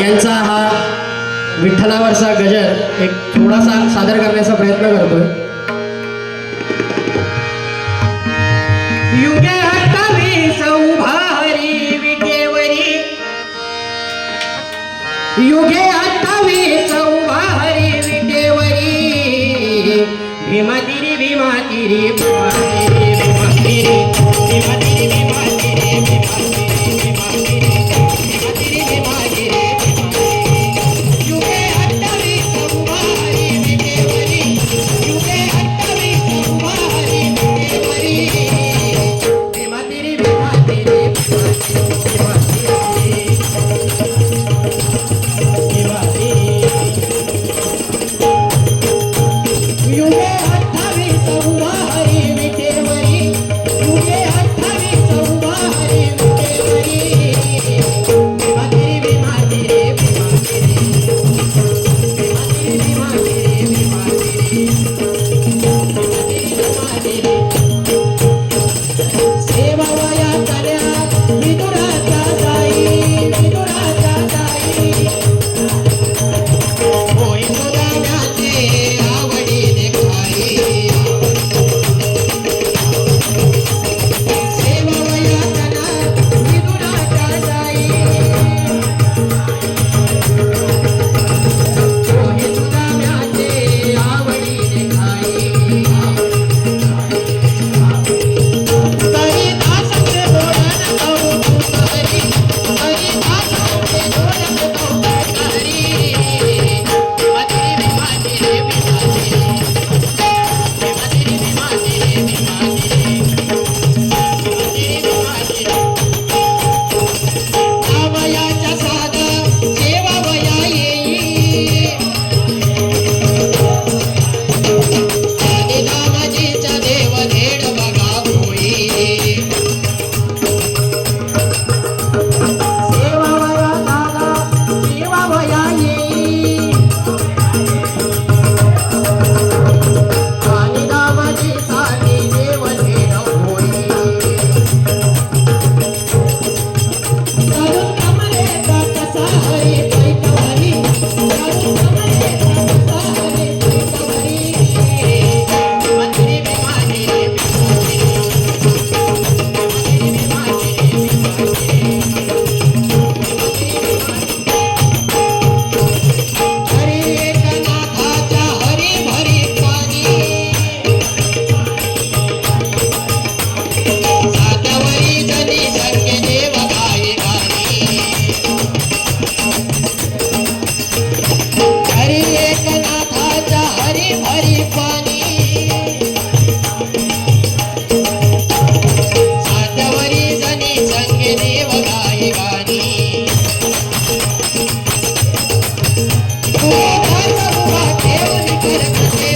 यांचा हा विठ्ठलावरचा गजर एक थोडासा सादर करण्याचा प्रयत्न करतोय. युगे आत्तावी चौभारी विटेवरी. भीमातिरी भीमातिरी भीमातिरी भीमातिरी भीमातिरी भीमातिरी भीमातिरी भीमातिरी ದೇವರಿಗೆ